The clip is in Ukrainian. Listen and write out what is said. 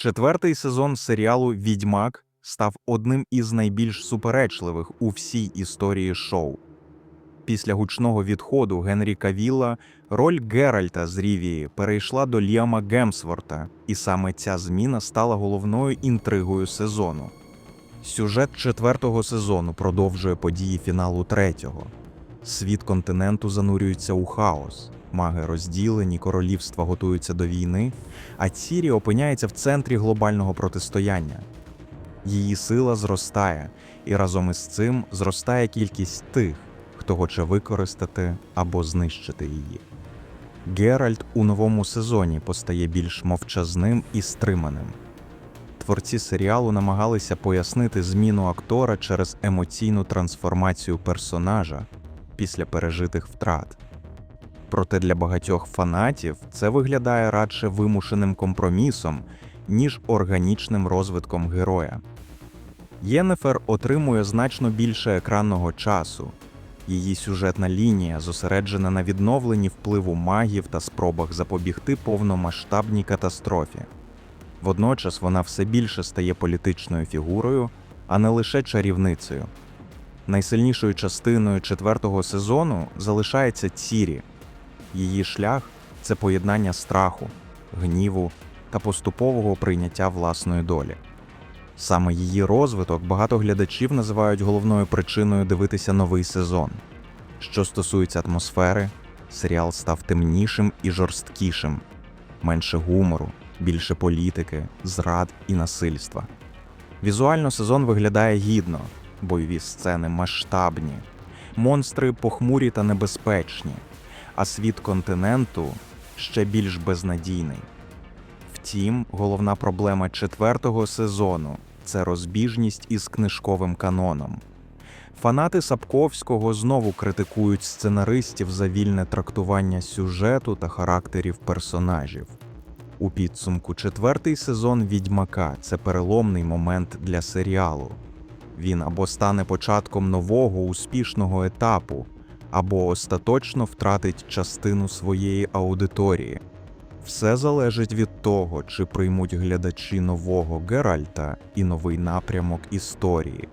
Четвертий сезон серіалу Відьмак став одним із найбільш суперечливих у всій історії шоу. Після гучного відходу Генрі Кавілла роль Геральта з Рівії перейшла до Ліама Гемсворта, і саме ця зміна стала головною інтригою сезону. Сюжет четвертого сезону продовжує події фіналу третього. Світ континенту занурюється у хаос, маги розділені, королівства готуються до війни, а Цірі опиняється в центрі глобального протистояння. Її сила зростає, і разом із цим зростає кількість тих, хто хоче використати або знищити її. Геральт у новому сезоні постає більш мовчазним і стриманим. Творці серіалу намагалися пояснити зміну актора через емоційну трансформацію персонажа після пережитих втрат. Проте для багатьох фанатів це виглядає радше вимушеним компромісом, ніж органічним розвитком героя. Єнефер отримує значно більше екранного часу. Її сюжетна лінія зосереджена на відновленні впливу магів та спробах запобігти повномасштабній катастрофі. Водночас вона все більше стає політичною фігурою, а не лише чарівницею. Найсильнішою частиною четвертого сезону залишається Цірі. Її шлях це поєднання страху, гніву та поступового прийняття власної долі. Саме її розвиток багато глядачів називають головною причиною дивитися новий сезон. Що стосується атмосфери, серіал став темнішим і жорсткішим, менше гумору, більше політики, зрад і насильства. Візуально сезон виглядає гідно, бойові сцени масштабні, монстри похмурі та небезпечні, а світ континенту ще більш безнадійний. Втім, головна проблема четвертого сезону це розбіжність із книжковим каноном. Фанати Сапковського знову критикують сценаристів за вільне трактування сюжету та характерів персонажів. У підсумку четвертий сезон Відьмака це переломний момент для серіалу. Він або стане початком нового успішного етапу, або остаточно втратить частину своєї аудиторії. Все залежить від того, чи приймуть глядачі нового Геральта і новий напрямок історії.